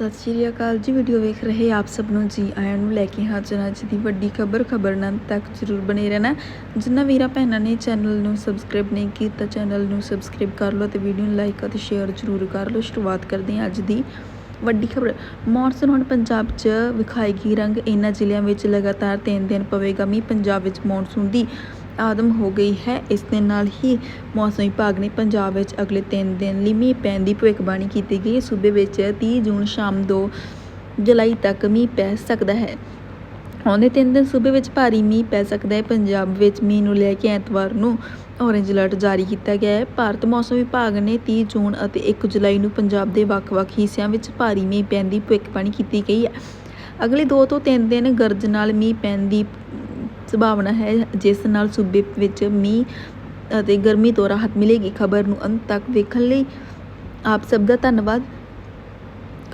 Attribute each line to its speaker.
Speaker 1: ਸਤਿ ਸ਼੍ਰੀ ਅਕਾਲ ਜੀ ਵੀਡੀਓ ਵੇਖ ਰਹੇ ਆਪ ਸਭ ਨੂੰ ਜੀ, ਆਇਆਂ ਨੂੰ ਲੈ ਕੇ ਹਾਜ਼ਰ ਅੱਜ ਦੀ ਵੱਡੀ ਖਬਰ ਖਬਰ ਨਾਲ ਤੱਕ ਜ਼ਰੂਰ ਬਣੇ ਰਹਿਣਾ। ਜਿੰਨਾ ਵੀਰਾਂ ਭੈਣਾਂ ਨੇ ਚੈਨਲ ਨੂੰ ਸਬਸਕ੍ਰਾਈਬ ਨਹੀਂ ਕੀਤਾ ਚੈਨਲ ਨੂੰ ਸਬਸਕ੍ਰਾਈਬ ਕਰ ਲਓ ਤੇ ਵੀਡੀਓ ਨੂੰ ਲਾਈਕ ਅਤੇ ਸ਼ੇਅਰ ਜ਼ਰੂਰ ਕਰ ਲਓ। ਸ਼ੁਰੂਆਤ ਕਰਦੇ ਹਾਂ ਅੱਜ ਦੀ ਵੱਡੀ ਖਬਰ। ਮੌਨਸੂਨ ਹੁਣ ਪੰਜਾਬ 'ਚ ਵਿਖਾਏਗੀ ਰੰਗ। ਇਹਨਾਂ ਜ਼ਿਲ੍ਹਿਆਂ ਵਿੱਚ ਲਗਾਤਾਰ ਤਿੰਨ ਦਿਨ ਪਵੇਗਾ ਮੀਂਹ। ਪੰਜਾਬ ਵਿੱਚ ਮੌਨਸੂਨ ਦੀ ਆਦਮ ਹੋ ਗਈ ਹੈ। ਇਸ ਦੇ ਨਾਲ ਹੀ ਮੌਸਮ ਵਿਭਾਗ ਨੇ ਪੰਜਾਬ ਵਿੱਚ ਅਗਲੇ 3 ਦਿਨ ਲਈ ਮੀਂਹ ਪੈਣ ਦੀ ਭਵਿੱਖਬਾਣੀ ਕੀਤੀ ਗਈ। ਸੂਬੇ ਵਿੱਚ 30 ਜੂਨ ਸ਼ਾਮ 2 ਜੁਲਾਈ ਤੱਕ ਮੀਂਹ ਪੈ ਸਕਦਾ ਹੈ। ਆਉਂਦੇ ਤਿੰਨ ਦਿਨ ਸੂਬੇ ਵਿੱਚ ਭਾਰੀ ਮੀਂਹ ਪੈ ਸਕਦਾ ਹੈ। ਪੰਜਾਬ ਵਿੱਚ ਮੀਂਹ ਨੂੰ ਲੈ ਕੇ ਐਤਵਾਰ ਨੂੰ ਔਰੇਂਜ ਅਲਰਟ ਜਾਰੀ ਕੀਤਾ ਗਿਆ ਹੈ। ਭਾਰਤ ਮੌਸਮ ਵਿਭਾਗ ਨੇ 30 ਜੂਨ ਅਤੇ 1 ਜੁਲਾਈ ਨੂੰ ਪੰਜਾਬ ਦੇ ਵੱਖ-ਵੱਖ ਹਿੱਸਿਆਂ ਵਿੱਚ ਭਾਰੀ ਮੀਂਹ ਪੈਣ ਦੀ ਭਵਿੱਖਬਾਣੀ ਕੀਤੀ ਗਈ ਹੈ। ਅਗਲੇ 2 ਤੋਂ 3 ਦਿਨ ਗਰਜ ਨਾਲ ਮੀਂਹ ਪੈਣ ਦੀ ਸੰਭਾਵਨਾ ਹੈ, ਜਿਸ ਨਾਲ ਸੂਬੇ ਵਿੱਚ ਮੀਂਹ ਅਤੇ ਗਰਮੀ ਤੋਂ ਰਾਹਤ ਮਿਲੇਗੀ। ਖਬਰ ਨੂੰ ਅੰਤ ਤੱਕ ਵੇਖਣ ਲਈ ਆਪ ਸਭ ਦਾ ਧੰਨਵਾਦ।